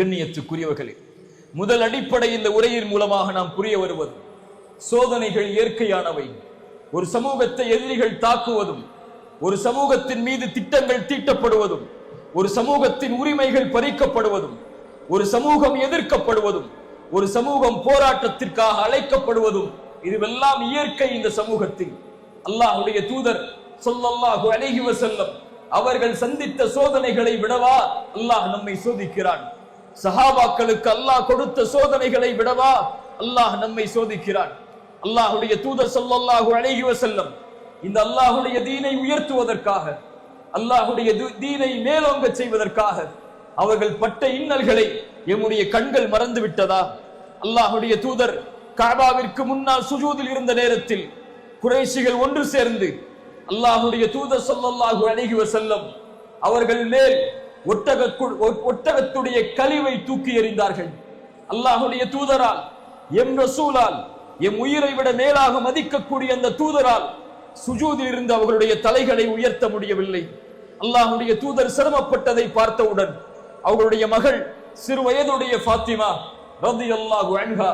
கண்ணியத்துக்குரியவர்களே முதல் அடிப்படை இந்த உரையின் மூலமாக நாம் புரிய வருவது சோதனைகள் இயற்கையானவை. ஒரு சமூகத்தை எதிரிகள் தாக்குவதும் ஒரு சமூகத்தின் மீது திட்டங்கள் தீட்டப்படுவதும் ஒரு சமூகத்தின் உரிமைகள் பறிக்கப்படுவதும் ஒரு சமூகம் எதிர்க்கப்படுவதும் ஒரு சமூகம் போராட்டத்திற்காக அழைக்கப்படுவதும் இதுவெல்லாம் இயற்கை இந்த சமூகத்தில். அல்லாஹுடைய தூதர் சொல்லல்லாஹு அலைஹி செல்லம் அவர்கள் சந்தித்த சோதனைகளை விடவா அல்லாஹ் நம்மை சோதிக்கிறான். சஹாபாக்களுக்கு அல்லாஹ் கொடுத்த சோதனைகளை விடவா அல்லாஹ் நம்மை சோதிக்கிறான். அல்லாஹுடைய தூதர் ஸல்லல்லாஹு அழகி வசல்லம் இந்த அல்லாஹுடைய தீனை உயர்த்துவதற்காக அல்லாஹுடைய தீனை மேலோங்க செய்வதற்காக அவர்கள் பட்ட இன்னல்களை எம்முடைய கண்கள் மறந்து விட்டதா? அல்லாஹுடைய தூதர் காபாவிற்கு முன்னால் சுஜூதில் இருந்த நேரத்தில் குறைஷிகள் ஒன்று சேர்ந்து அல்லாஹுடைய தூதர் சொல்லல்லாஹு அழகி வசல்லம் அவர்கள் மேல் ஒட்டக ஒட்டகத்துடைய கழிவை தூக்கி எறிந்தார்கள். அல்லாஹுடைய தூதரால் எம் ரசூலால் எம் உயிரை விட மேலாக மதிக்கக்கூடிய அந்த தூதரால் சுஜூதில் இருந்து அவர்களுடைய தலைகளை உயர்த்த முடியவில்லை. அல்லாஹுடைய தூதர் சிரமப்பட்டதை பார்த்தவுடன் அவர்களுடைய மகள் சிறு வயதுடைய ஃபாத்திமா ரலியல்லாஹு அன்ஹா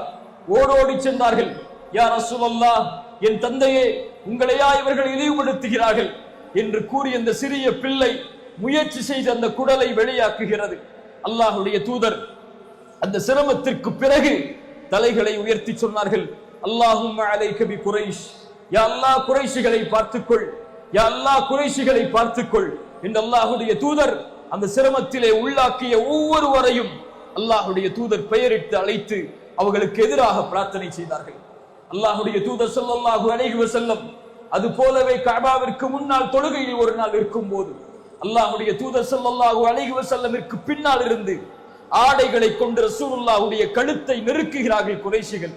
ஓடோடி சென்றார்கள். யா ரசூலல்லாஹ் என் தந்தையே உங்களையா இவர்கள் இழிவுபடுத்துகிறார்கள்? என்று கூறி அந்த சிறிய பிள்ளை முயற்சி செய்து அந்த குடலை வெளியாக்குகிறது. அல்லாஹுடைய தூதர் அந்த சிரமத்திற்கு பிறகு தலைகளை உயர்த்தி சொன்னார்கள். அல்லாஹும் அலை கபி குறைஷ் யா அல்லாஹ் குறைஷிகளை பார்த்துக்கொள். யா அல்லாஹ் குறைஷிகளை பார்த்துக்கொள். என்று அல்லாஹுடைய தூதர் அந்த சிரமத்திலே உள்ளாக்கிய ஒவ்வொருவரையும் அல்லாஹுடைய தூதர் பெயரிட்டு அழைத்து அவர்களுக்கு எதிராக பிரார்த்தனை செய்தார்கள். அல்லாஹுடைய தூதர் ஸல்லல்லாஹு அலைஹி செல்லம் அது போலவே காபாவிற்கு முன்னால் தொழுகையில் ஒரு நாள் இருக்கும் போது அல்லாஹுடைய தூதர் ஸல்லல்லாஹு அலைஹி வஸல்லமிற்கு பின்னால் இருந்து ஆடைகளை கொண்டு ரசூலுல்லாஹுடைய கழுத்தை நெருக்குகிறார்கள் குறைஷிகள்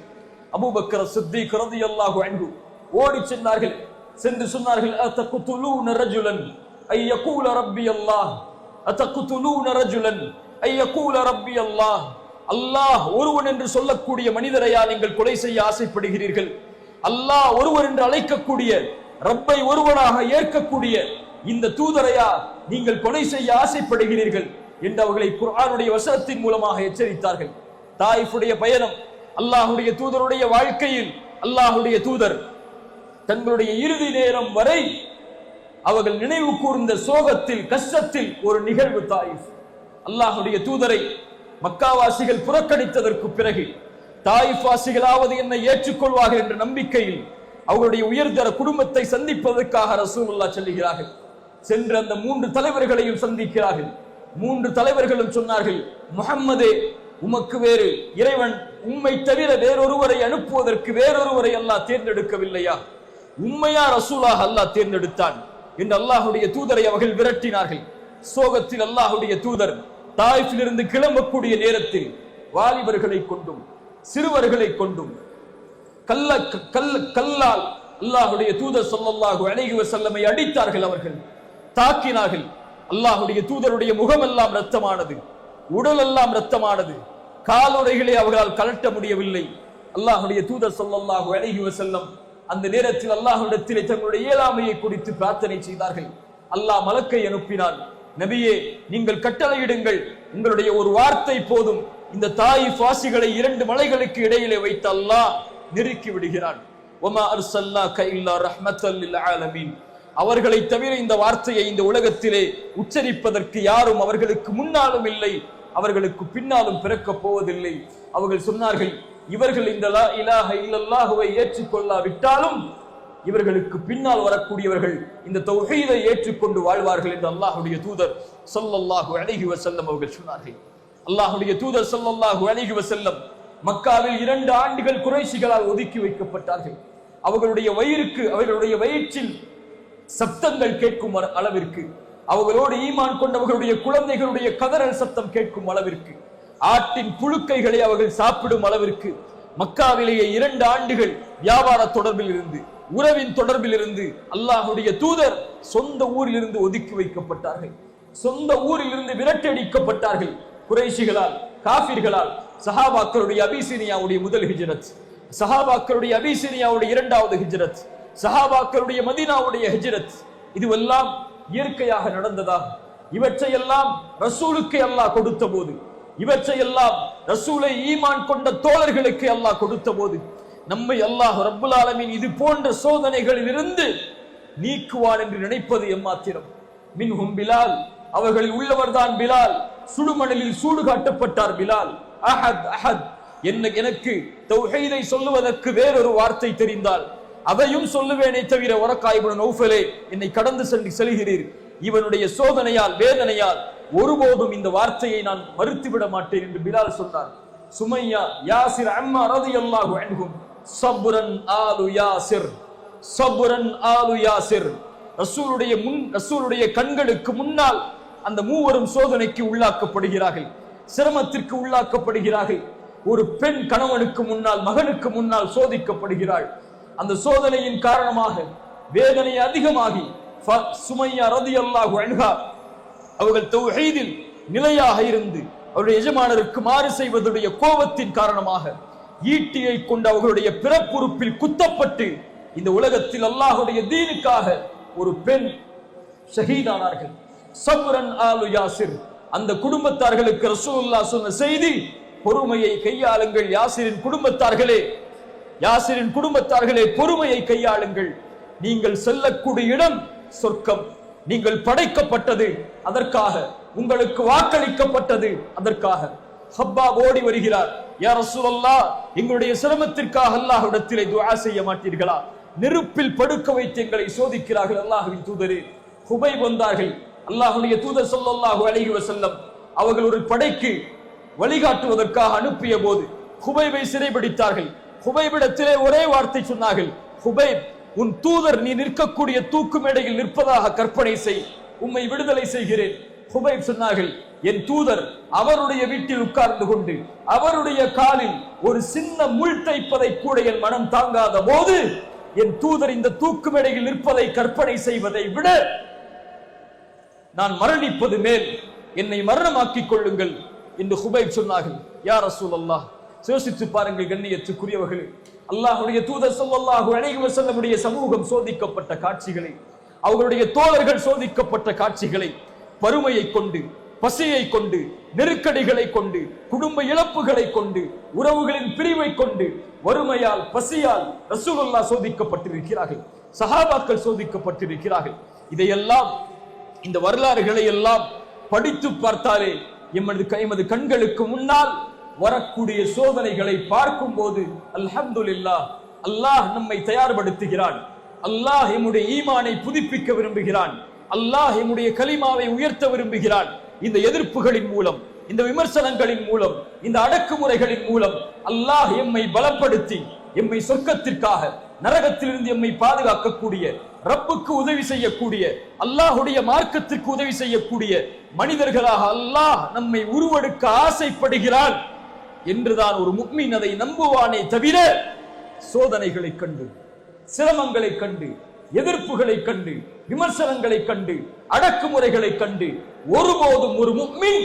சித்தி கரதி அல்லாஹு அன்பு ஓடி சென்றார்கள். சென்று சொன்னார்கள் அத்தகுதுலூன ரஜுலன் ஐ யகூல ரப்பி அல்லாஹ் அத்தகுதுலூன ரஜுலன் ஐ யகூல ரப்பி அல்லாஹ். அல்லாஹ் ஒருவன் என்று சொல்லக்கூடிய மனிதரையா நீங்கள் கொலை செய்ய ஆசைப்படுகிறீர்கள்? அல்லாஹ் ஒருவர் என்று அழைக்கக்கூடிய ரப்பை ஒருவனாக ஏற்கக்கூடிய இந்த தூதரையா நீங்கள் கொலை செய்ய ஆசைப்படுகிறீர்கள் என்று அவர்களை குரானுடைய வசனத்தின் மூலமாக எச்சரித்தார்கள். தாயிஃபுடைய பயணம் அல்லாஹுடைய தூதருடைய வாழ்க்கையில் அல்லாஹுடைய தூதர் தங்களுடைய இறுதி நேரம் வரை அவர்கள் நினைவு கூர்ந்த சோகத்தில் கஷ்டத்தில் ஒரு நிகழ்வு தாயிஃப். அல்லாஹுடைய தூதரை மக்காவாசிகள் புறக்கணித்ததற்கு பிறகு தாயிஃபாசிகளாவது என்னை ஏற்றுக்கொள்வார்கள் என்ற நம்பிக்கையில் அவர்களுடைய உயர்தர குடும்பத்தை சந்திப்பதற்காக ரசூலுல்லாஹ் செல்கிறார்கள் சென்று அந்த மூன்று தலைவர்களையும் சந்திக்கிறார்கள். மூன்று தலைவர்களும் சொன்னார்கள் முகம்மது உமக்கு வேறு இறைவன் உம்மை தவிர வேறொருவரை அனுப்புவதற்கு வேறொருவரை அல்லாஹ் தேர்ந்தெடுக்கவில்லையா? உண்மையா ரசூலாக அல்லாஹ் தேர்ந்தெடுத்தான். என்று அல்லாஹுடைய தூதரை அவர்கள் விரட்டினார்கள். சோகத்தில் அல்லாஹுடைய தூதர் தாயிஃபிலிருந்து கிளம்பக்கூடிய நேரத்தில் வாலிபர்களை கொண்டும் சிறுவர்களை கொண்டும் கல்ல கல் கல்லால் அல்லாஹுடைய தூதர் ஸல்லல்லாஹு அலைஹி செல்லமை அடித்தார்கள் அவர்கள். தாக்கினார்கள். அல்லாஹுடைய தூதருடைய முகமெல்லாம் ரத்தமானது உடல் எல்லாம் ரத்தமானது காலுறைகளை அவர்களால் கலட்ட முடியவில்லை. அல்லாஹுடைய தூதர் சொல்லல்லாஹு அழகி வசல்லம் அந்த நேரத்தில் அல்லாஹ்விடத்திலே தங்களுடைய இயலாமையை குறித்து பிரார்த்தனை செய்தார்கள். அல்லாஹ் மலக்கை அனுப்பினான். நபியே நீங்கள் கட்டளையிடுங்கள். உங்களுடைய ஒரு வார்த்தை போதும். இந்த தாய் பாசிகளை இரண்டு மலைகளுக்கு இடையிலே வைத்து அல்லாஹ் நெருக்கி விடுகிறான். ஒமா அர்சல்லா கைல்லா ரஹ்மத்தல் லில் ஆலமீன். அவர்களை தவிர இந்த வார்த்தையை இந்த உலகத்திலே உச்சரிப்பதற்கு யாரும் அவர்களுக்கு முன்னாலும் இல்லை அவர்களுக்கு பின்னாலும் பிறக்கப் போவதில்லை. அவர்கள் சொன்னார்கள் இவர்கள் இந்த இலாக இலாஹ ஏற்றுக்கொள்ளாவிட்டாலும் இவர்களுக்கு பின்னால் வரக்கூடியவர்கள் இந்த தொகையை ஏற்றுக்கொண்டு வாழ்வார்கள் என்று அல்லாஹுடைய தூதர் சொல்லல்லாஹு அலைஹி செல்லம் அவர்கள் சொன்னார்கள். அல்லாஹுடைய தூதர் சொல்லல்லாஹு அலைஹி செல்லம் மக்காவில் இரண்டு ஆண்டுகள் குறைஷிகளால் ஒதுக்கி வைக்கப்பட்டார்கள். அவர்களுடைய வயிறுக்கு அவர்களுடைய வயிற்றில் சப்தங்கள் கேட்கும் அள- அளவிற்கு. அவர்களோடு ஈமான் கொண்டவர்களுடைய குழந்தைகளுடைய கதறல் சத்தம் கேட்கும் அளவிற்கு. ஆட்டின் புழுக்கைகளை அவர்கள் சாப்பிடும் அளவிற்கு. மக்காவிலேயே இரண்டு ஆண்டுகள் வியாபார தொடர்பில் இருந்து உறவின் தொடர்பில் இருந்து அல்லாஹுடைய தூதர் சொந்த ஊரில் இருந்து ஒதுக்கி வைக்கப்பட்டார்கள். சொந்த ஊரில் இருந்து விரட்டடிக்கப்பட்டார்கள் குறைஷிகளால் காபிர்களால் சஹாபாக்களுடைய அபிசீனியாவுடைய முதல் ஹிஜரத். சஹாபாக்களுடைய அபிசீனியாவுடைய இரண்டாவது ஹிஜரத். சஹாபாக்களுடைய மதீனாவுடைய ஹிஜ்ரத். இதுவெல்லாம் இயற்கையாக நடந்ததா? இவற்றையெல்லாம் ரசூலுக்கு அல்லாஹ் கொடுத்த போது இவற்றையெல்லாம் ரசூலை ஈமான் கொண்ட தோழர்களுக்கு அல்லாஹ் கொடுத்த போது நம்மை அல்லாஹ் ரப்புல் ஆலமின் இது போன்ற சோதனைகளில் இருந்து நீக்குவான் என்று நினைப்பது எம்மாத்திரம். மின்ஹும் பிலால் அவர்களில் உள்ளவர்தான் பிலால். சுடுமணலில் சூடு காட்டப்பட்டார் பிலால். அஹத் அஹத். என்ன எனக்கு தௌஹீதை சொல்லுவதற்கு வேறொரு வார்த்தை தெரிந்தால் அதையும் சொல்லுவேனே தவிர வரக்காய்புடன் நௌஃபலே என்னை கடந்து சென்று செல்கிறீர். இவனுடைய சோதனையால் வேதனையால் ஒருபோதும் இந்த வார்த்தையை நான் மறுத்துவிட மாட்டேன் என்று பிலால் சொன்னார். சுமையா யாசிர் அம்மா ரதியல்லாஹு அன்ஹும். சபுரன் ஆலு யாசிர். சபுரன் ஆலு யாசிர். ரசூலுடைய முன் ரசூலுடைய கண்களுக்கு முன்னால் அந்த மூவரும் சோதனைக்கு உள்ளாக்கப்படுகிறார்கள். சிரமத்திற்கு உள்ளாக்கப்படுகிறார்கள். ஒரு பெண் கணவனுக்கு முன்னால் மகனுக்கு முன்னால் சோதிக்கப்படுகிறாள். அந்த சோதனையின் காரணமாக வேதனை அதிகமாகி ஃப- ரதி அல்லாஹு அன்ஹா அவர்கள் தௌஹீதில் நிலையாக இருந்து அவருடைய எஜமானருக்கு மாறு செய்வதுடைய கோபத்தின் காரணமாக ஈட்டியை கொண்டு அவர்களுடைய பிறப்புறுப்பில் குத்தப்பட்டு இந்த உலகத்தில் அல்லாஹுடைய தீனுக்காக ஒரு பெண் ஷஹீதானார்கள். சபுரன் ஆலு யாசிர் அந்த குடும்பத்தார்களுக்கு ரசூல்லா சொன்ன செய்தி பொறுமையை கையாளுங்கள் யாசிரின் குடும்பத்தார்களே யாசிரின் குடும்பத்தார்களே பொறுமையை கையாளுங்கள். நீங்கள் செல்லக்கூடிய இடம் சொர்க்கம். நீங்கள் படைக்கப்பட்டது அதற்காக உங்களுக்கு வாக்களிக்கப்பட்டது அதற்காக. ஹப்பா ஓடி வருகிறார். யார் ரசூலல்லாஹ் எங்களுடைய சிரமத்திற்காக அல்லாஹ்விடத்திலே துஆ செய்ய மாட்டீர்களா? நெருப்பில் படுக்க வைத்து எங்களை சோதிக்கிறார்கள் அல்லாஹுவின் தூதரே. ஹுபை வந்தார்கள். அல்லாஹுடைய தூதர் சொல்லல்லாஹு அழகி வசல்லம் அவர்கள் ஒரு படைக்கு வழிகாட்டுவதற்காக அனுப்பிய போது குபைவை சிறைபிடித்தார்கள். ஹுபைபிடத்திலே ஒரே வார்த்தை சொன்னார்கள் ஹுபைப் உன் தூதர் நீ நிற்கக்கூடிய தூக்கு மேடையில் நிற்பதாக கற்பனை செய் உம்மை விடுதலை செய்கிறேன். ஹுபைப் சொன்னார்கள் என் தூதர் அவருடைய வீட்டில் உட்கார்ந்து கொண்டு அவருடைய காலில் ஒரு சின்ன முள் தைப்பதை கூட என் மனம் தாங்காத போது என் தூதர் இந்த தூக்கு மேடையில் நிற்பதை கற்பனை செய்வதை விட நான் மரணிப்பது மேல் என்னை மரணமாக்கிக் கொள்ளுங்கள் என்று ஹுபைப் சொன்னார்கள். யார் அசூல் அல்லாஹ் யோசித்து பாருங்கள் கண்ணியத்துக்குரியவர்களே. அல்லாஹுடைய தூதர் ஸல்லல்லாஹு அழகி வஸல்லமுடைய சமூகம் சோதிக்கப்பட்ட காட்சிகளை அவர்களுடைய தோழர்கள் சோதிக்கப்பட்ட காட்சிகளை வறுமையை கொண்டு பசியை கொண்டு நெருக்கடிகளை கொண்டு குடும்ப இழப்புகளை கொண்டு உறவுகளின் பிரிவை கொண்டு வறுமையால் பசியால் ரசூலுல்லா சோதிக்கப்பட்டிருக்கிறார்கள். சஹாபாக்கள் சோதிக்கப்பட்டிருக்கிறார்கள். இதையெல்லாம் இந்த வரலாறுகளை எல்லாம் படித்து பார்த்தாலே எமது எமது கண்களுக்கு முன்னால் வரக்கூடிய சோதனைகளை பார்க்கும் போது அல்ஹம்துல்லா அல்லாஹ் நம்மை தயார்படுத்துகிறான். அல்லாஹ் எம்முடைய ஈமானை புதுப்பிக்க விரும்புகிறான். அல்லாஹ் எம்முடைய கலிமாவை உயர்த்த விரும்புகிறான். இந்த எதிர்ப்புகளின் மூலம் இந்த விமர்சனங்களின் மூலம் இந்த அடக்குமுறைகளின் மூலம் அல்லாஹ் எம்மை பலப்படுத்தி எம்மை சொர்க்கத்திற்காக நரகத்திலிருந்து எம்மை பாதுகாக்கக்கூடிய ரப்புக்கு உதவி செய்யக்கூடிய அல்லாஹுடைய மார்க்கத்திற்கு உதவி செய்யக்கூடிய மனிதர்களாக அல்லாஹ் நம்மை உருவெடுக்க ஆசைப்படுகிறான். என்றுதான் ஒரு முக்மீன் அதை நம்புவானே தவிர சோதனைகளை கண்டு சிரமங்களை கண்டு எதிர்ப்புகளை கண்டு விமர்சனங்களை கண்டு அடக்குமுறைகளை கண்டு ஒருபோதும் ஒரு முக்மின்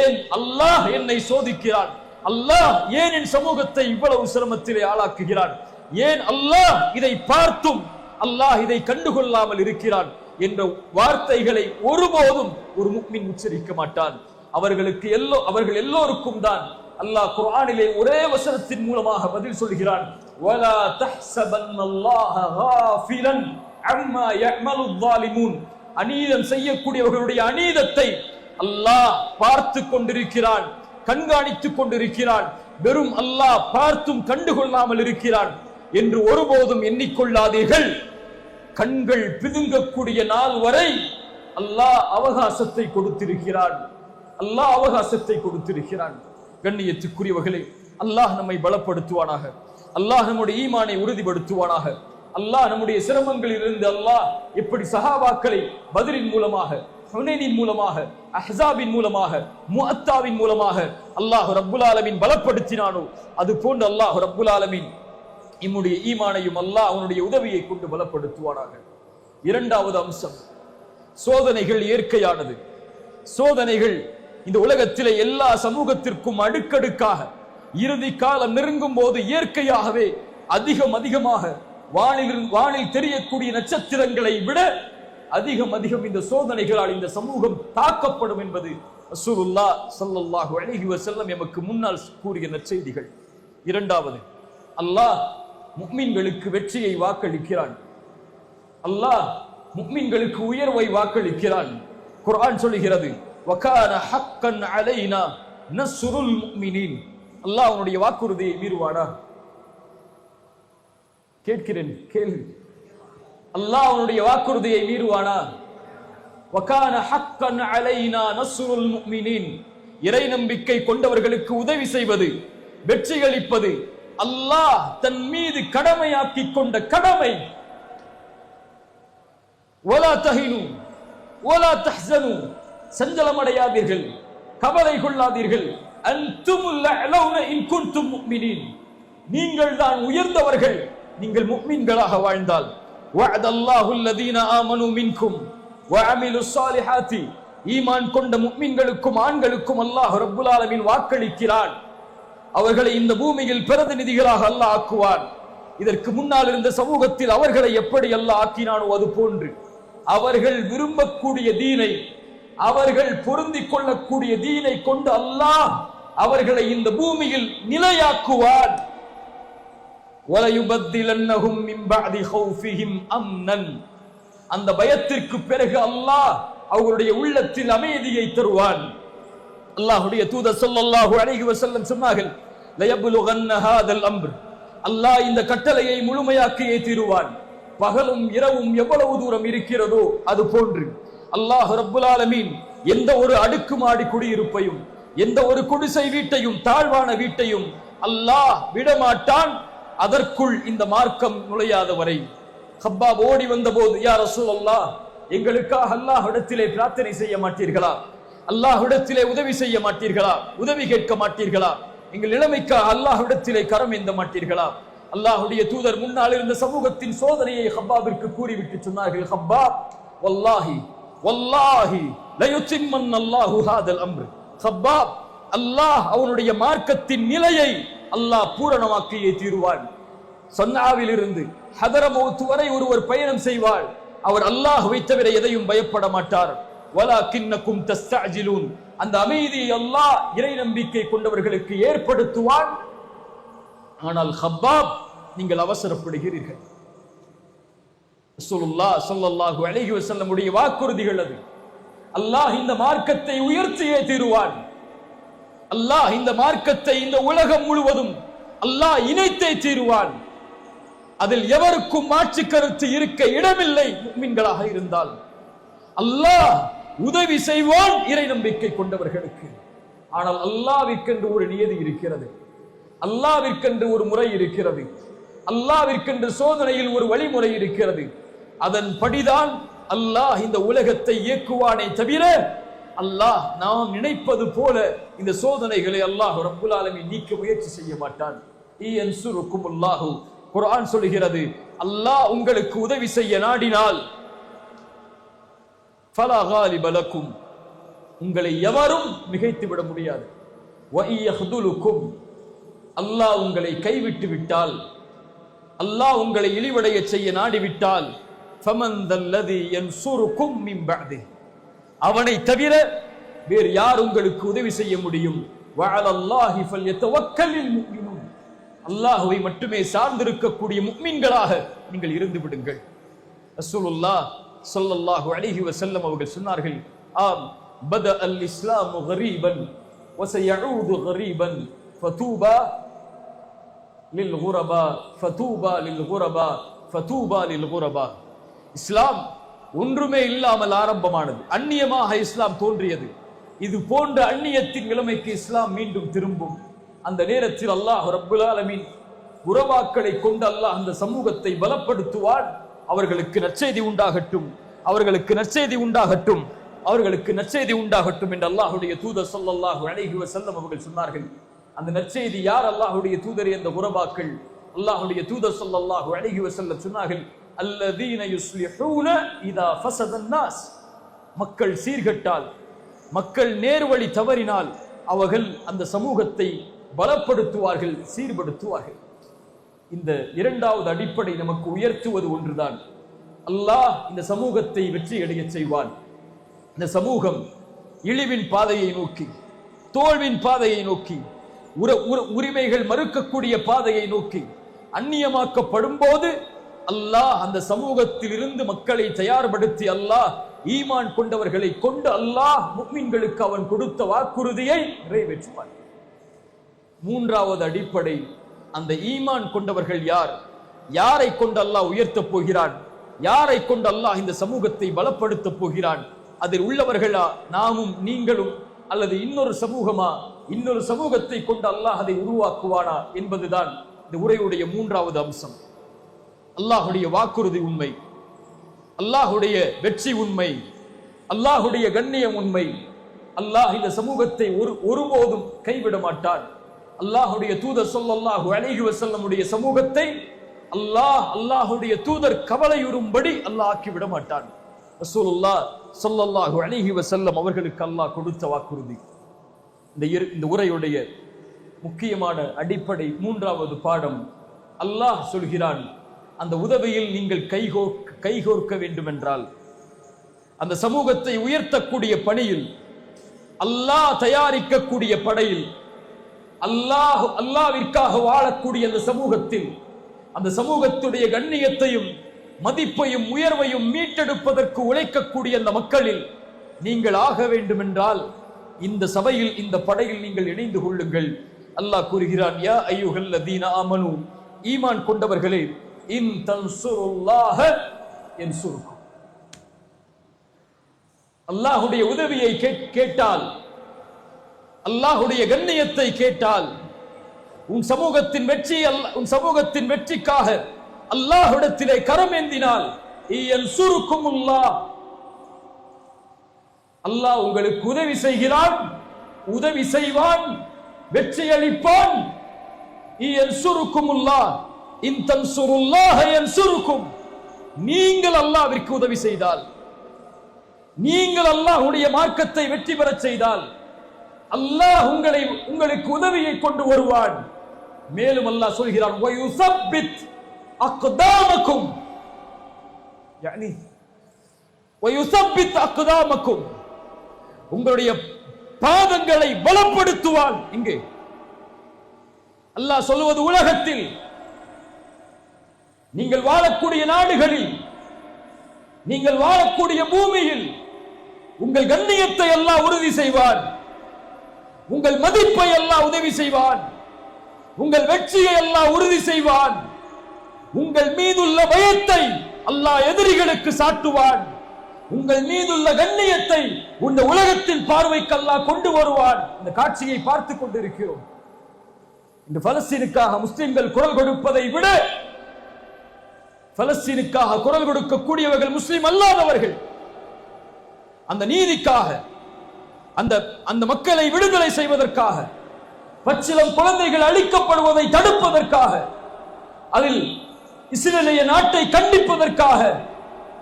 ஏன் அல்லாஹ் என்னை சோதிக்கிறான்? அல்லாஹ் ஏன் என் சமூகத்தை இவ்வளவு சிரமத்திலே ஆளாக்குகிறான்? ஏன் அல்லாஹ் இதை பார்த்தும் அல்லாஹ் இதை கண்டுகொள்ளாமல் இருக்கிறான்? என்ற வார்த்தைகளை ஒருபோதும் ஒரு முக்மின் உச்சரிக்க மாட்டான். அவர்களுக்கு எல்லோ அவர்கள் எல்லோருக்கும் தான் அல்லாஹ் குர்ஆனிலே ஒரே வசனத்தின் மூலமாக பதில் சொல்கிறான் வலா தஹ்சபன்னல்லாஹ காஃபிலன் அம்மா யஅமலு ظالمون அநீதம் செய்யக்கூடியவர்களுடைய அநீதத்தை அல்லாஹ் பார்த்து கொண்டிருக்கிறான் கண்காணித்துக் கொண்டிருக்கிறான் வெறும் அல்லாஹ் பார்த்தும் கண்டுகொள்ளாமல் இருக்கிறான் என்று ஒருபோதும் எண்ணிக்கொள்ளாதீர்கள் கண்கள் பிதுங்கக்கூடிய நாள் வரை அல்லாஹ் அவகாசத்தை கொடுத்திருக்கிறான் அல்லாஹ் அவகாசத்தை கொடுத்திருக்கிறான் கண்ணியத்துக்குரியவர்களே அல்லாஹ் நம்மை பலப்படுத்துவானாக. அல்லாஹ் நம்முடைய ஈமானை உறுதிப்படுத்துவானாக. அல்லாஹ் நம்முடைய சிரமங்களில் இருந்து அல்லாஹ் எப்படி சஹாபாக்களை பதிலின் மூலமாக ஹுனைனின் மூலமாக அஹாபின் மூலமாக முஅத்தாவின் மூலமாக அல்லாஹ் ரப்புல் ஆலமின் பலப்படுத்தினானோ அது போன்று அல்லாஹ் ரப்புல் ஆலமின் இம்முடைய ஈமானையும் அல்லாஹ் அவனுடைய உதவியை கொண்டு பலப்படுத்துவானாக. இரண்டாவது அம்சம் சோதனைகள் இயற்கையானது. சோதனைகள் இந்த உலகத்திலே எல்லா சமூகத்திற்கும் அடுக்கடுக்காக இறுதி காலம் நெருங்கும் போது இயற்கையாகவே அதிகம் அதிகமாக வானில் வானில் தெரியக்கூடிய நட்சத்திரங்களை விட அதிகம் அதிகம் இந்த சோதனைகளால் இந்த சமூகம் தாக்கப்படும் என்பது அசூருல்லா ஸல்லல்லாஹு அழகி வசல்லம் எமக்கு முன்னால் கூறிய நற்செய்திகள். இரண்டாவது அல்லாஹ் முக்மீன்களுக்கு வெற்றியை வாக்களிக்கிறான். அல்லாஹ் முக்மீன்களுக்கு உயர்வை வாக்களிக்கிறான். குரான் சொல்லுகிறது வகான ஹக்கன் அலைனா நஸ்ருல் முக்மினீன் அல்லாஹ் அவனுடைய வாக்குறுதியை மீறுவானா? கேட்கிறேன் கேள்வி அல்லாஹ் அவனுடைய வாக்குறுதியை மீறுவானா? வகான ஹக்கன் அலைனா நஸ்ருல் முக்மினீன் இறை நம்பிக்கை கொண்டவர்களுக்கு உதவி செய்வது வெற்றிகளிப்பது அல்லாஹ் தன் மீது கடமையாக்கி கொண்ட கடமை. ஒலா தஹினு ஒலா தஹ்சனு சஞ்சலமடையாதீர்கள். கவலை கொள்ளாதீர்கள். நீங்கள் தான் உயர்ந்தவர்கள். நீங்கள் முக்மீன்களாக வாழ்ந்தால். ஈமான் கொண்ட முக்மீன்களுக்கும் ஆண்களுக்கும் அல்லாஹ் ரப்புல் வாக்களிக்கிறான். அவர்களை இந்த பூமியில் பிரதிநிதிகளாக அல்லாஹ் ஆக்குவான். இதற்கு முன்னால் இருந்த சமூகத்தில் அவர்களை எப்படி அல்லாஹ் ஆக்கினானோ அது போன்று. அவர்கள் விரும்பக்கூடிய தீனை அவர்கள் பொருந்தி கொள்ளக்கூடிய தீனை கொண்டு அல்லாஹ் அவர்களை இந்த பூமியில் நிலையாக்குவான். அந்த பயத்திற்கு பிறகு அல்லாஹ் அவருடைய உள்ளத்தில் அமைதியை தருவான். அல்லாஹுடைய தூத சொல்லல்லாஹு அழகி வசல்லம் சொன்னார்கள் அல்லாஹ் இந்த கட்டளையை முழுமையாக்கியே தீருவான். பகலும் இரவும் எவ்வளவு தூரம் இருக்கிறதோ அது போன்று. அல்லாஹ் ரப்புல் ஆலமீன் எந்த ஒரு அடுக்குமாடி குடியிருப்பையும் எந்த ஒரு குடிசை வீட்டையும் தாழ்வான வீட்டையும் அல்லாஹ் விடமாட்டான். அதற்குள் இந்த மார்க்கம் நுழையாத வரை ஹப்பாப் ஓடி வந்த போது யா ரசூலல்லாஹ் எங்களுக்காக அல்லாஹிடத்திலே பிரார்த்தனை செய்ய மாட்டீர்களா? அல்லாஹிடத்திலே உதவி செய்ய மாட்டீர்களா? உதவி கேட்க மாட்டீர்களா? எங்கள் நிலைமைக்காக அல்லாஹிடத்திலே கரம் ஏந்த மாட்டீர்களா? அல்லாஹுடைய தூதர் முன்னால் இருந்த சமூகத்தின் சோதனையை ஹப்பாபிற்கு கூறிவிட்டு சொன்னார்கள் ஹப்பாப் வல்லாஹி வல்லாஹி லயுத்திம்மன் அல்லாஹு ஹாதல் அம்ரு. ஹப்பாப் அல்லாஹ் அவனுடைய மார்க்கத்தின் நிலையை அல்லாஹ் பூரணமாக்கியே தீருவான். சொன்னாவில் இருந்து ஹதரமௌத் வரை ஒருவர் பயணம் செய்வாள். அவர் அல்லாஹ் தவிர எதையும் பயப்பட மாட்டார். வலா கிண்ணக்கும் தஸ்தாஜிலூன் அந்த அமைதியை அல்லாஹ் இறை நம்பிக்கை கொண்டவர்களுக்கு ஏற்படுத்துவான். ஆனால் ஹப்பாப் நீங்கள் அவசரப்படுகிறீர்கள். ரசூலுல்லா ஸல்லல்லாஹு அலைஹி வஸல்லமுடைய வாக்குறுதிகள் அது. அல்லாஹ் இந்த மார்க்கத்தை உயர்த்தியே தீருவான். அல்லாஹ் இந்த மார்க்கத்தை இந்த உலகம் முழுவதும் அல்லாஹ் இணைத்தே தீருவான். அதில் எவருக்கும் மாற்று கருத்து இருக்க இடமில்லை மீன்களாக இருந்தால். அல்லாஹ் உதவி செய்வான் இறை நம்பிக்கை கொண்டவர்களுக்கு. ஆனால் அல்லாவிற்கென்று ஒரு நியதி இருக்கிறது. அல்லாவிற்கென்று ஒரு முறை இருக்கிறது. அல்லாவிற்கென்று சோதனையில் ஒரு வழிமுறை இருக்கிறது. அதன் படிதான் அல்லாஹ் இந்த உலகத்தை இயக்குவானே தவிர அல்லாஹ் நாம் நினைப்பது போல இந்த சோதனைகளை அல்லாஹ் ரப்புல் ஆலமி நீக்க முயற்சி செய்ய மாட்டான். இயன்சுருக்கும் அல்லாஹு குரான் சொல்கிறது அல்லாஹ் உங்களுக்கு உதவி செய்ய நாடினால் ஃபலா பலக்கும் உங்களை எவரும் மிகைத்து விட முடியாது. வஇயஹ்துலுக்கும் அல்லாஹ் உங்களை கைவிட்டு விட்டால் அல்லாஹ் உங்களை இழிவடைய செய்ய நாடிவிட்டால் ஃபமன் என் யன்சுருக்கும் மின் பஅதி. அவனை தவிர வேறு யார் உங்களுக்கு உதவி செய்ய முடியும்? வஅலல்லாஹி ஃபல்யதவக்கலில் முஃமினூன் அல்லாஹுவை மட்டுமே சார்ந்திருக்கக்கூடிய முக்மீன்களாக நீங்கள் இருந்து விடுங்கள். ரசூலுல்லாஹ் சொல்லல்லாஹு அலைஹி வஸல்லம் அவர்கள் சொன்னார்கள் ஆம் பத அல் இஸ்லாம் கரீபன் வசயஊது கரீபன் ஃபதூபா லில் குரபா ஃபதூபா லில் குரபா ஃபதூபா லில் குரபா. இஸ்லாம் ஒன்றுமே இல்லாமல் ஆரம்பமானது. அந்நியமாக இஸ்லாம் தோன்றியது. இது போன்ற அந்நியத்தின் நிலைமைக்கு இஸ்லாம் மீண்டும் திரும்பும். அந்த நேரத்தில் அல்லாஹ் ரப்புல் ஆலமீன் உறவாக்களை கொண்டு அல்லாஹ் அந்த சமூகத்தை பலப்படுத்துவான். அவர்களுக்கு நற்செய்தி உண்டாகட்டும். அவர்களுக்கு நற்செய்தி உண்டாகட்டும். அவர்களுக்கு நற்செய்தி உண்டாகட்டும் என்று அல்லாஹுடைய தூதர் சொல்லல்லாஹு அழகிவ செல்லம் அவர்கள் சொன்னார்கள். அந்த நற்செய்தி யார் அல்லாஹ்வுடைய தூதர் என்ற உறவாக்கள்? அல்லாஹுடைய தூதர் சொல்லல்லாஹு அழகிவ செல்ல சொன்னார்கள் அல்லதீன யுஸ்லிஹூன இதா ஃபஸத மக்கள் சீர்கட்டால் மக்கள் நேர்வழி தவறினால் அவர்கள் அந்த சமூகத்தை பலப்படுத்துவார்கள் சீர்படுத்துவார்கள். இந்த இரண்டாவது அடிப்படை நமக்கு உயர்த்துவது ஒன்றுதான். அல்லாஹ் இந்த சமூகத்தை வெற்றி அடைய செய்வான். இந்த சமூகம் இழிவின் பாதையை நோக்கி தோல்வின் பாதையை நோக்கி உரிமைகள் மறுக்கக்கூடிய பாதையை நோக்கி அந்நியமாக்கப்படும் போது அல்லாஹ் அந்த சமூகத்தில் இருந்து மக்களை தயார்படுத்தி அல்லாஹ் ஈமான் கொண்டவர்களை கொண்டு அல்லாஹ் முக்மீன்களுக்கு அவன் கொடுத்த வாக்குறுதியை நிறைவேற்றுவான். மூன்றாவது அடிப்படை அந்த ஈமான் கொண்டவர்கள் யார்? யாரை கொண்டு அல்லாஹ் உயர்த்தப் போகிறான்? யாரை கொண்டு அல்லாஹ் இந்த சமூகத்தை பலப்படுத்தப் போகிறான்? அதில் உள்ளவர்களா நாமும் நீங்களும் அல்லது இன்னொரு சமூகமா? இன்னொரு சமூகத்தை கொண்டு அல்லாஹ் அதை உருவாக்குவானா என்பதுதான் இந்த உரையுடைய மூன்றாவது அம்சம். அல்லாஹுடைய வாக்குறுதி உண்மை. அல்லாஹுடைய வெற்றி உண்மை. அல்லாஹுடைய கண்ணியம் உண்மை. அல்லாஹ் இந்த சமூகத்தை ஒரு ஒருபோதும் கைவிட மாட்டான். அல்லாஹுடைய தூதர் சொல்லல்லாஹு அழகி வசல்லமுடைய சமூகத்தை அல்லாஹ் அல்லாஹுடைய தூதர் கவலையுறும்படி அல்லாஹ் ஆக்கி விட மாட்டான். ரசூலுல்லா சொல்லல்லாஹு அழகி வசல்லம் அவர்களுக்கு அல்லாஹ் கொடுத்த வாக்குறுதி. இந்த இந்த உரையுடைய முக்கியமான அடிப்படை மூன்றாவது பாடம். அல்லாஹ் சொல்கிறான் அந்த உதவியில் நீங்கள் கைகோ கைகோர்க்க வேண்டும் என்றால் அந்த சமூகத்தை உயர்த்தக்கூடிய பணியில் அல்லாஹ் தயாரிக்கக்கூடிய படையில் அல்லாஹ் அல்லாவிற்காக வாழக்கூடிய அந்த சமூகத்தில் அந்த சமூகத்துடைய கண்ணியத்தையும் மதிப்பையும் உயர்வையும் மீட்டெடுப்பதற்கு உழைக்கக்கூடிய அந்த மக்களில் நீங்கள் ஆக வேண்டும் என்றால் இந்த சபையில் இந்த படையில் நீங்கள் இணைந்து கொள்ளுங்கள். அல்லாஹ் கூறுகிறான் யா ஐயுகல் லதீன ஆமனு. ஈமான் கொண்டவர்களே இன் தன்சுருல்லாஹ யன்சுருக்கும் அல்லாஹுடைய உதவியை கேட்- கேட்டால் அல்லாஹுடைய கண்ணியத்தை கேட்டால் உன் சமூகத்தின் வெற்றி உன் சமூகத்தின் வெற்றிக்காக அல்லாஹுடத்திலே கரம் ஏந்தினால் சுருக்கும் அல்லாஹ் உங்களுக்கு உதவி செய்கிறான் உதவி செய்வான் வெற்றி அளிப்பான் சுருக்கும் இந்தம் சுருல்லாஹயன் சுருக்கும் நீங்கள் அல்லாவிற்கு உதவி செய்தால் நீங்கள் அல்லாஹுடைய மார்க்கத்தை வெற்றி பெறச் செய்தால் அல்லாஹ் உங்களை உங்களுக்கு உதவியை கொண்டு வருவான். மேலும் அல்லாஹ் சொல்கிறான் வயுசப்பித் அக்தாமக்கும். யானி வயுசப்பித் அக்தாமக்கும். உங்களுடைய பாதங்களை பலப்படுத்துவான். இங்கே அல்லாஹ் சொல்வது உலகத்தில் நீங்கள் வாழக்கூடிய நாடுகளில் நீங்கள் வாழக்கூடிய பூமியில் உங்கள் கண்ணியத்தை எல்லாம் உறுதி செய்வான் உங்கள் மதிப்பை எல்லாம் உதவி செய்வான் உங்கள் வெற்றியை எல்லாம் உறுதி செய்வான் உங்கள் மீதுள்ள பயத்தை அல்லாஹ் எதிரிகளுக்கு சாட்டுவான் உங்கள் மீதுள்ள கண்ணியத்தை இந்த உலகத்தின் பார்வைக்கு அல்லாஹ் கொண்டு வருவான் இந்த காட்சியை பார்த்துக் கொண்டிருக்கிறோம். இந்த பலஸ்தீனுக்காக முஸ்லிம்கள் குரல் கொடுப்பதை விட பலஸ்தீனுக்காக குரல் கொடுக்கக்கூடியவர்கள் முஸ்லிம் அல்லாதவர்கள். அந்த நீதிக்காக அந்த அந்த மக்களை விடுதலை செய்வதற்காக பச்சிலம் குழந்தைகள் அழிக்கப்படுவதை தடுப்பதற்காக அதில் இஸ்ரேலிய நாட்டை கண்டிப்பதற்காக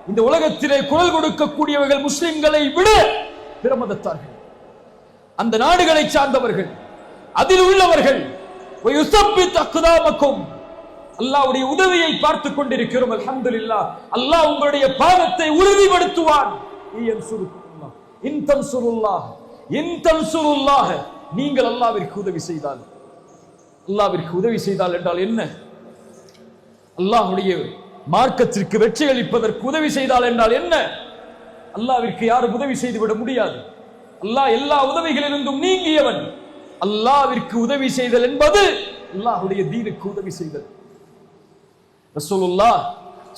இந்த உலகத்திலே குரல் கொடுக்கக்கூடியவர்கள் முஸ்லிம்களை விட பிரமதத்தார்கள். அந்த நாடுகளை சார்ந்தவர்கள் அதில் உள்ளவர்கள் தக்குதாமக்கும் அல்லாவுடைய உதவியை பார்த்துக் கொண்டிருக்கிறோம் அல்ஹம்துலில்லாஹ். அல்லாஹ் உங்களுடைய பாதத்தை உறுதிப்படுத்துவான். இன் சுருக்குல்லாஹ். இன் தன்சுருல்லாஹ். நீங்கள் அல்லாவிற்கு உதவி செய்தால். அல்லாவிற்கு உதவி செய்தால் என்றால் என்ன? அல்லாஹ்வுடைய மார்க்கத்திற்கு வெற்றி அளிப்பதற்கு உதவி செய்தால் என்றால் என்ன? அல்லாவிற்கு யாரும் உதவி செய்து விட முடியாது. அல்லாஹ் எல்லா உதவிகளிலிருந்தும் நீங்கியவன். அல்லாவிற்கு உதவி செய்தல் என்பது அல்லாஹுடைய தீனுக்கு உதவி செய்தல். ரசூலுல்லா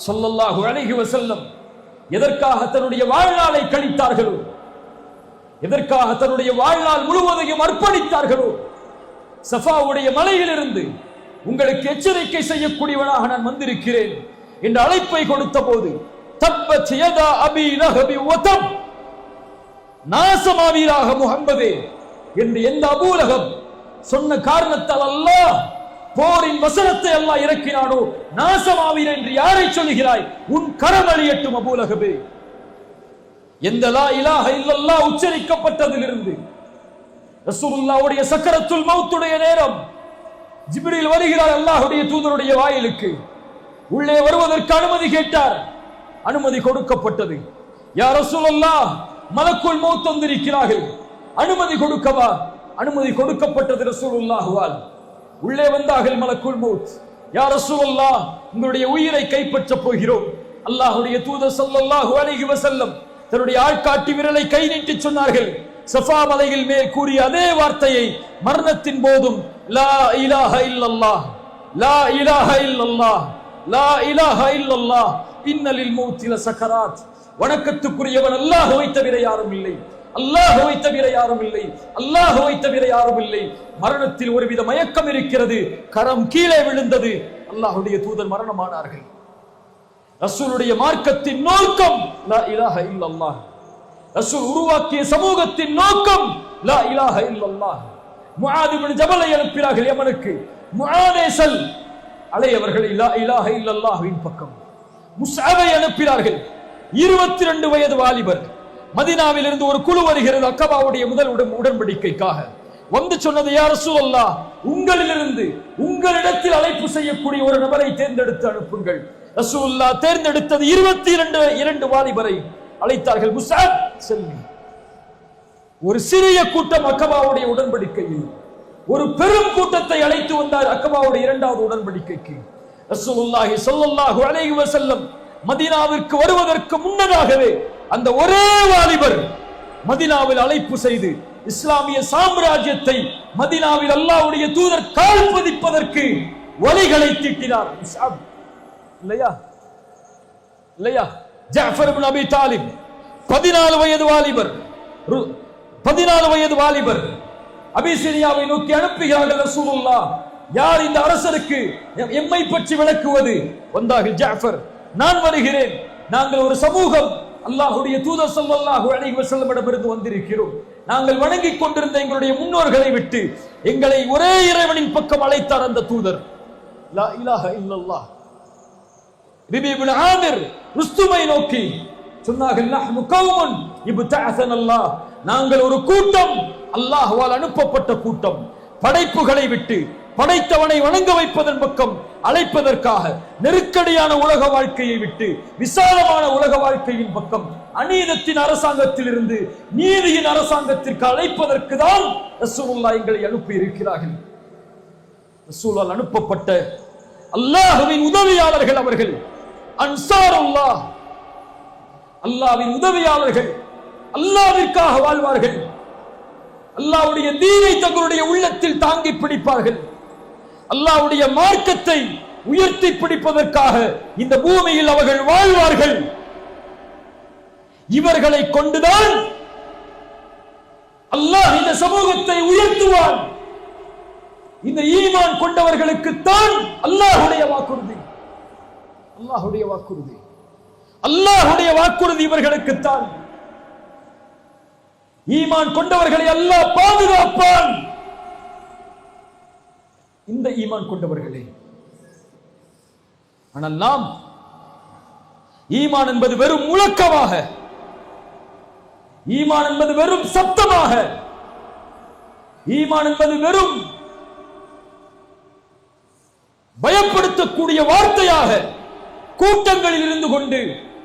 சொல்லல்லாஹு அழகி வசல்லம் எதற்காக தன்னுடைய வாழ்நாளை கழித்தார்களோ எதற்காக தன்னுடைய வாழ்நாள் முழுவதையும் அர்ப்பணித்தார்களோ சஃபாவுடைய மலையிலிருந்து உங்களுக்கு எச்சரிக்கை செய்யக்கூடியவனாக நான் வந்திருக்கிறேன் என்ற அழைப்பை கொடுத்த போது தப்பத் யதா அபி லஹபி வதப் நாசமாவீராக முகம்மதே என்று எந்த அபூலகம் சொன்ன காரணத்தால் அல்லாஹ் போரின் வசனத்தை எல்லாம் இறக்கினானோ? நாசமாவீர் என்று யாரை சொல்லுகிறாய்? உன் கரம் அழியட்டும் அபூலகபே எந்த லா இலாக இல்லல்லா உச்சரிக்கப்பட்டதிலிருந்து. ரசூலுல்லாவுடைய சக்கரத்துல் மௌத்துடைய நேரம். ஜிப்ரில் வருகிறார் அல்லாஹுடைய தூதருடைய வாயிலுக்கு. உள்ளே வருவதற்கு அனுமதி கேட்டார். அனுமதி கொடுக்கப்பட்டது. யார் ரசூலுல்லா மலக்குள் மௌத் வந்திருக்கிறார்கள். அனுமதி கொடுக்கவா? அனுமதி கொடுக்கப்பட்டது ரசூலுல்லாஹுவால். உள்ளே வந்தார்கள் மலக்குள் மௌத். யார் ரசூலுல்லாஹ் உங்களுடைய உயிரை கைப்பற்றப் போகிறோம். அல்லாஹுடைய தூதர் ஸல்லல்லாஹு அலைஹி வசல்லம் தன்னுடைய ஆட்காட்டி விரலை கை நீட்டி சொன்னார்கள். சஃபா மலையில் மேல் கூறிய அதே வார்த்தையை மரணத்தின் போதும் லா இலாஹ இல்லல்லாஹ் லா இலாஹ இல்லல்லாஹ் லா இலாஹ இல்லல்லாஹ் இன்னலில் மௌத்தில சக்கராத் வணக்கத்துக்குரியவன் அல்லாஹ்வை தவிர யாரும் இல்லை. அல்லாஹுவை தவிர யாரும் இல்லை. அல்லாஹுவை தவிர யாரும் இல்லை. மரணத்தில் ஒருவித மயக்கம் இருக்கிறது. கரம் கீழே விழுந்தது. அல்லாஹுடைய தூதர் மரணமானார்கள். ரசூலுடைய மார்க்கத்தின் நோக்கம் லா இலாஹ இல்லல்லாஹ். ரசூல் உருவாக்கிய சமூகத்தின் நோக்கம் லா இலாஹ இல்லல்லாஹ். முஆத் இப்னு ஜபலை அனுப்பினார்கள் யமனுக்கு. முஆதே செல் அலையவர்களை லா இலாஹ இல்லல்லாஹ்வின் பக்கம். முஸ்அபை அனுப்பினார்கள். இருபத்தி ரெண்டு வயது வாலிபர். மதினாவில் இருந்து ஒரு குழு வருகிறது அக்கபாவுடைய முதல் உடன் உடன்படிக்கைக்காக. வந்து சொன்னது யார் சூழல்லா உங்களிலிருந்து உங்களிடத்தில் அழைப்பு செய்யக்கூடிய ஒரு நபரை தேர்ந்தெடுத்து அனுப்புங்கள். ரசூல்லா தேர்ந்தெடுத்தது இருபத்தி இரண்டு இரண்டு வாலிபரை அழைத்தார்கள். முசாப் செல்வி ஒரு சிறிய கூட்டம் அக்கபாவுடைய உடன்படிக்கையில். ஒரு பெரும் கூட்டத்தை அழைத்து வந்தார் அக்கபாவுடைய இரண்டாவது உடன்படிக்கைக்கு. ரசூலுல்லாஹி சொல்லல்லாஹு அலைஹி வசல்லம் மதீனாவிற்கு வருவதற்கு முன்னதாகவே அந்த ஒரே வாலிபர் மதினாவில் அழைப்பு செய்து இஸ்லாமிய சாம்ராஜ்யத்தை மதினாவில் அல்லாவுடைய தூதர் கால் பதிப்பதற்கு வழிகளை தீட்டினார். இல்லையா? இல்லையா? ஜாஃபர் இப்னு அபி தாலிப். பதினாலு வயது வாலிபர். ரு- பதினாலு வயது வாலிபர். அபிசீனியாவை நோக்கி அனுப்புகிறார்கள் ரசூலுல்லா யார் இந்த அரசருக்கு எம்- எம்மை பற்றி விளக்குவது? வந்தார்கள் ஜாஃபர். நான் வருகிறேன். நாங்கள் ஒரு சமூகம் அல்லாஹுடைய தூதர் ஸல்லல்லாஹு அலைஹி வஸல்லமிடமிருந்து வந்திருக்கிறோம். நாங்கள் வணங்கிக் கொண்டிருந்த எங்களுடைய முன்னோர்களை விட்டு எங்களை ஒரே இறைவனின் பக்கம் அழைத்தார் அந்த தூதர். லா இலாஹ இல்லல்லாஹ். ரிபி இப்னு ஆமிர் ருஸ்துமை நோக்கி சொன்னார்கள் நஹ்னு கௌமுன் அல்லாஹ் நாங்கள் ஒரு கூட்டம் அல்லாஹ்வால் அனுப்பப்பட்ட கூட்டம். படைப்புகளை விட்டு படைத்தவனை வணங்க வைப்பதன் பக்கம் அழைப்பதற்காக நெருக்கடியான உலக வாழ்க்கையை விட்டு விசாலமான உலக வாழ்க்கையின் பக்கம் அநீதத்தின் அரசாங்கத்தில் இருந்து நீதியின் அரசாங்கத்திற்கு அழைப்பதற்கு தான் ரசூலுல்லா எங்களை அனுப்பி இருக்கிறார்கள் ரசூலால் அனுப்பப்பட்ட அல்லாஹுவின் உதவியாளர்கள் அவர்கள். அன்சாருல்லாஹ். அல்லாவின் உதவியாளர்கள் அல்லாவிற்காக வாழ்வார்கள். அல்லாவுடைய தீனை தங்களுடைய உள்ளத்தில் தாங்கி பிடிப்பார்கள். அல்லாஹ்வுடைய மார்க்கத்தை உயர்த்தி பிடிப்பதற்காக இந்த பூமியில் அவர்கள் வாழ்வார்கள். இவர்களை கொண்டுதான் அல்லாஹ் இந்த சமூகத்தை உயர்த்துவான். இந்த ஈமான் கொண்டவர்களுக்கு தான் அல்லாஹுடைய வாக்குறுதி. அல்லாஹுடைய வாக்குறுதி. அல்லாஹுடைய வாக்குறுதி இவர்களுக்கு தான் ஈமான் கொண்டவர்களை அல்லாஹ் பாதுகாப்பான். இந்த ஈமான் கொண்டவர்களே. ஆனால் நாம் ஈமான் என்பது வெறும் முழக்கமாக ஈமான் என்பது வெறும் சப்தமாக ஈமான் என்பது வெறும் பயப்படுத்தக்கூடிய வார்த்தையாக கூட்டங்களில் இருந்து கொண்டு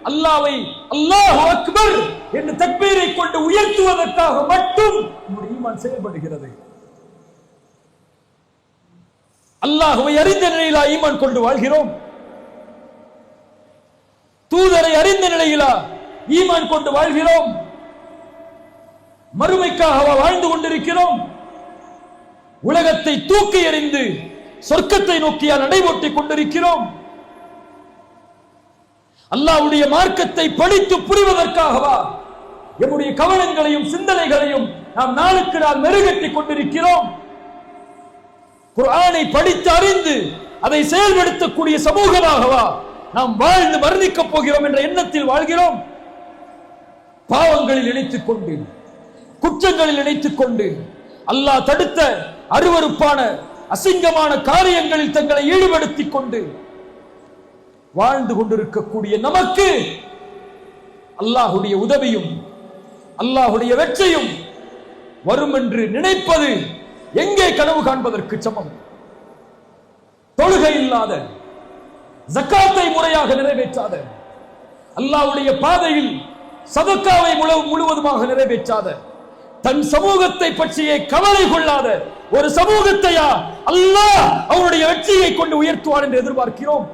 அல்லாவை அல்லாஹ் அக்பர் என்று தக்பீரை கொண்டு உயர்த்துவதற்காக மட்டும் நம்முடைய ஈமான் செயல்படுகிறது. அல்லாஹுவை அறிந்த நிலையிலா ஈமான் கொண்டு வாழ்கிறோம்? தூதரை அறிந்த நிலையிலா ஈமான் கொண்டு வாழ்கிறோம்? மறுமைக்காக வாழ்ந்து கொண்டிருக்கிறோம்? உலகத்தை தூக்கி எறிந்து சொர்க்கத்தை நோக்கியா நடைபோட்டிக் கொண்டிருக்கிறோம்? அல்லாஹ்வுடைய மார்க்கத்தை படித்து புரிவதற்காகவா எம்முடைய கவனங்களையும் சிந்தனைகளையும் நாம் நாளுக்கு நாள் மெருகட்டிக் கொண்டிருக்கிறோம்? குரானை படித்து அறிந்து அதை செயல்படுத்தக்கூடிய சமூகமாகவா நாம் வாழ்ந்து மரணிக்கப் போகிறோம் என்ற எண்ணத்தில் வாழ்கிறோம்? பாவங்களில் இணைத்துக் கொண்டு குற்றங்களில் இணைத்துக் கொண்டு அல்லாஹ் தடுத்த அருவருப்பான அசிங்கமான காரியங்களில் தங்களை ஈடுபடுத்திக் கொண்டு வாழ்ந்து கொண்டிருக்கக்கூடிய நமக்கு அல்லாஹுடைய உதவியும் அல்லாஹுடைய வெற்றியும் வரும் என்று நினைப்பது எங்கே கனவு காண்பதற்கு சமம்? தொழுகை இல்லாத ஜக்காத்தை முறையாக நிறைவேற்றாத அல்லாஹ்வுடைய பாதையில் சதுக்காவை முழு- முழுவதுமாக நிறைவேற்றாத தன் சமூகத்தை பற்றியே கவலை கொள்ளாத ஒரு சமூகத்தையா அல்லாஹ் அவருடைய வெற்றியை கொண்டு உயர்த்துவான் என்று எதிர்பார்க்கிறோம்.